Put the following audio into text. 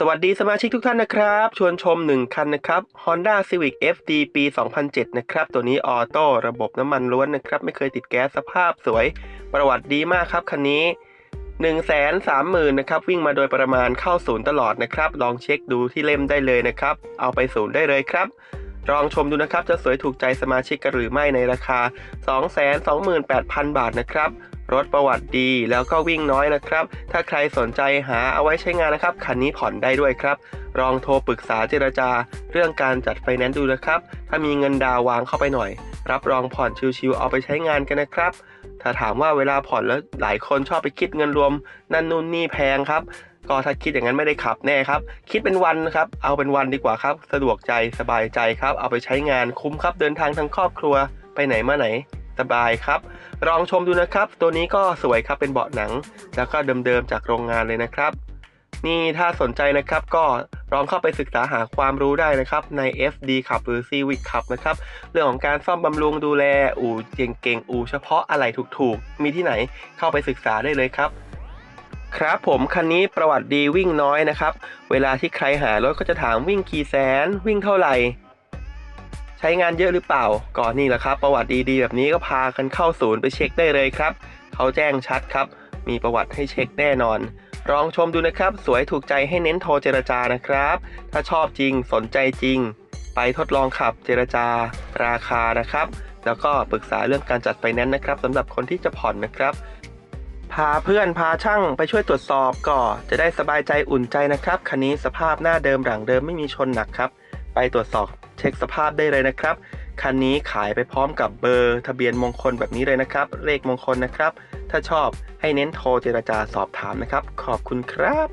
สวัสดีสมาชิกทุกท่านนะครับ ชวนชม 1 คันนะครับ Honda Civic FD ปี 2007 นะครับ ตัวนี้ออโต้ระบบน้ำมันล้วนนะครับ ไม่เคยติดแก๊สสภาพสวย ประวัติดีมากครับ คันนี้ 1 3 0 0 0 0นะครับ วิ่งมาโดยประมาณเข้าศูนย์ตลอดนะครับ ลองเช็คดูที่เล่มได้เลยนะครับ เอาไปศูนย์ได้เลยครับ ลองชมดูนะครับ จะสวยถูกใจสมาชิกกันหรือไม่ในราคา 228,000 บาทนะครับ รถประวัติดีแล้วก็วิ่งน้อยนะครับ ถ้าใครสนใจหาเอาไว้ใช้งานนะครับ คันนี้ผ่อนได้ด้วยครับ ลองโทรปรึกษาเจรจา เรื่องการจัดไฟแนนซ์ดูนะครับ ถ้ามีเงินดาววางเข้าไปหน่อย รับรองผ่อนชิวๆเอาไปใช้งานกันนะครับ ถ้าถามว่าเวลาผ่อนแล้วหลายคนชอบไปคิดเงินรวม นั่นนู่นนี่แพงครับ ก็ถ้าคิดอย่างนั้นไม่ได้ขับแน่ครับ คิดเป็นวันครับ เอาเป็นวันดีกว่าครับ สะดวกใจสบายใจครับ เอาไปใช้งานคุ้มครับ เดินทางทั้งครอบครัวไปไหนมาไหนสบายครับ ลองชมดูนะครับ ตัวนี้ก็สวยครับเป็นเบาะหนัง แล้วก็เดิมๆจากโรงงานเลยนะครับ นี่ถ้าสนใจนะครับก็ ลองเข้าไปศึกษาหาความรู้ได้นะครับใน FD ขับหรือ Civic ขับนะครับเรื่องของการซ่อมบำรุงดูแลอู่เก่งๆอู่เฉพาะอะไรถูกๆ มีที่ไหนเข้าไปศึกษาได้เลยครับครับผมคันนี้ประวัติดีวิ่งน้อยนะครับ เวลาที่ใครหารถก็จะถามวิ่งกี่แสน วิ่งเท่าไหร่ ใช้งานเยอะหรือเปล่า ก่อนนี่แหละครับ ประวัติดีๆแบบนี้ก็พากันเข้าศูนย์ไปเช็คได้เลยครับ เขาแจ้งชัดครับ มีประวัติให้เช็คแน่นอน ลองชมดูนะครับ สวยถูกใจให้เน้นโทรเจรจานะครับ ถ้าชอบจริงสนใจจริง ไปทดลองขับเจรจา ราคานะครับ แล้วก็ปรึกษาเรื่องการจัดไฟแนนซ์นะครับสำหรับคนที่จะผ่อนนะครับ พาเพื่อนพาช่างไปช่วยตรวจสอบก็จะได้สบายใจอุ่นใจนะครับคันนี้สภาพหน้าเดิมหลังเดิมไม่มีชนหนักครับ ไปตรวจสอบเช็คสภาพได้เลยนะครับ คันนี้ขายไปพร้อมกับเบอร์ทะเบียนมงคลแบบนี้เลยนะครับ เลขมงคลนะครับ ถ้าชอบให้เน้นโทรเจรจาสอบถามนะครับ ขอบคุณครับ